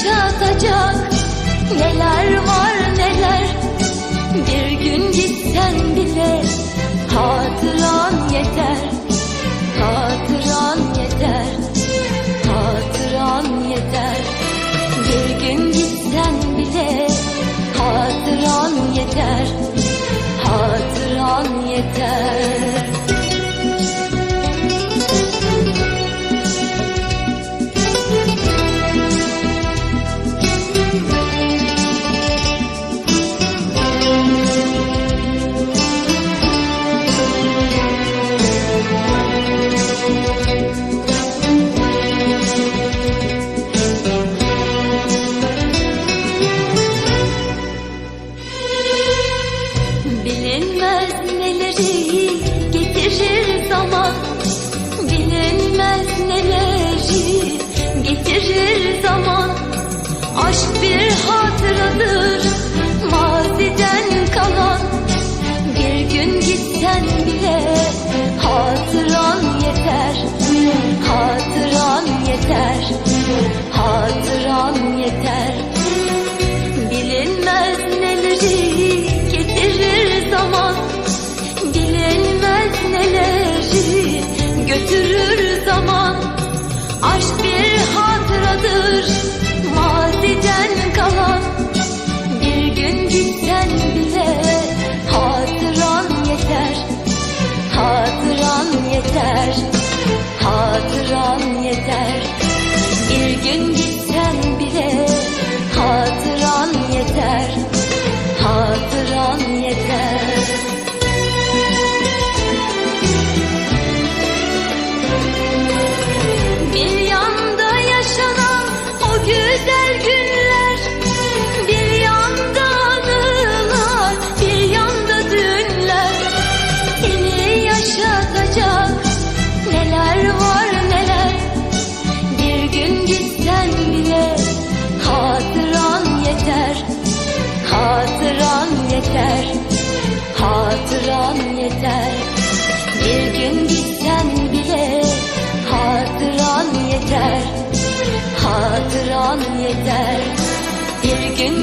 Seni yaşatacak. Neler var Bilinmez neleri getirir zaman. Bilinmez neleri getirir zaman. Aşk bir hatıradır maziden kalan. Bir gün gitsen bile hatıran yeter. Hatıran yeter. Hatıran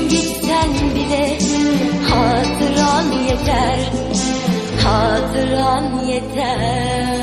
gitsen bile hatıran yeter Hatıran yeter